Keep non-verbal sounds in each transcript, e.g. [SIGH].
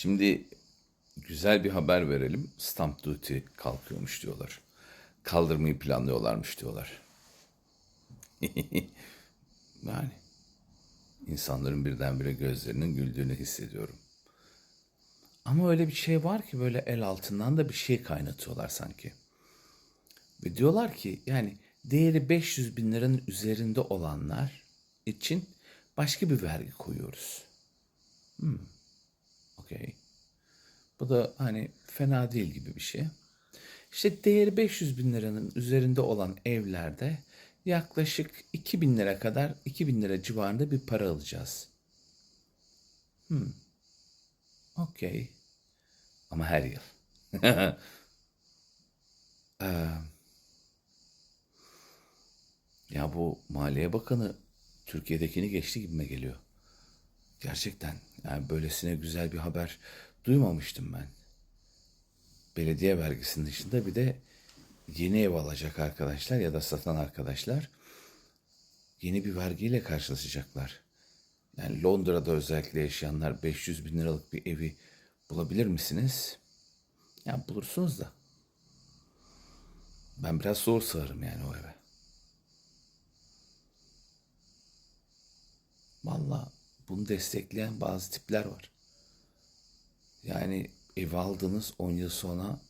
Şimdi güzel bir haber verelim. Stamp duty kalkıyormuş diyorlar. Kaldırmayı planlıyorlarmış diyorlar. [LAUGHS] yani insanların birdenbire gözlerinin güldüğünü hissediyorum. Ama öyle bir şey var ki böyle el altından da bir şey kaynatıyorlar sanki. Ve diyorlar ki yani değeri 500 bin liranın üzerinde olanlar için başka bir vergi koyuyoruz. Hmm. Okey. Bu da hani fena değil gibi bir şey. İşte değeri 500 bin liranın üzerinde olan evlerde yaklaşık 2000 lira kadar 2000 lira civarında bir para alacağız. Hmm. Okey. Ama her yıl. [LAUGHS] Ee, ya bu Maliye Bakanı Türkiye'dekini geçti gibime geliyor. Gerçekten yani böylesine güzel bir haber duymamıştım ben. Belediye vergisinin dışında bir de yeni ev alacak arkadaşlar ya da satan arkadaşlar yeni bir vergiyle karşılaşacaklar. Yani Londra'da özellikle yaşayanlar 500 bin liralık bir evi bulabilir misiniz? Ya bulursunuz da. Ben biraz zor sığarım yani o eve. Valla bunu destekleyen bazı tipler var. Yani ev aldınız 10 yıl sonra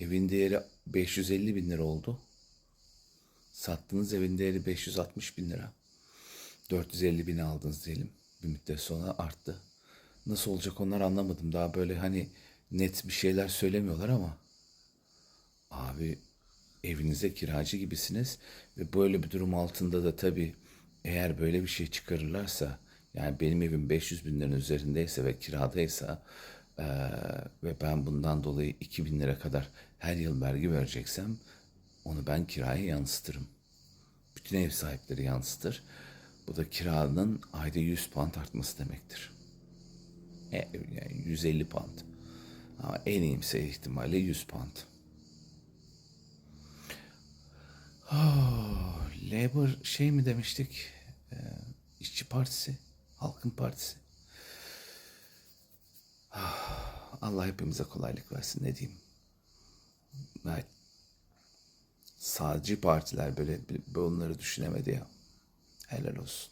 evin değeri 550 bin lira oldu. Sattığınız evin değeri 560 bin lira. 450 bin aldınız diyelim. Bir müddet sonra arttı. Nasıl olacak onlar anlamadım. Daha böyle hani net bir şeyler söylemiyorlar ama. Abi evinize kiracı gibisiniz ve böyle bir durum altında da tabii eğer böyle bir şey çıkarırlarsa yani benim evim 500 bin liranın üzerindeyse ve kiradaysa eee, ve ben bundan dolayı 2000 lira kadar her yıl vergi vereceksem onu ben kiraya yansıtırım. Bütün ev sahipleri yansıtır. Bu da kiranın ayda 100 pound artması demektir. E, yani 150 pound. Ama en iyimse ihtimalle 100 pound. Oh, Labour şey mi demiştik? Ee, İşçi Partisi, Halkın Partisi. Ah, Allah hepimize kolaylık versin ne diyeyim. Evet. Sağcı partiler böyle bir- onları düşünemedi ya. Helal olsun.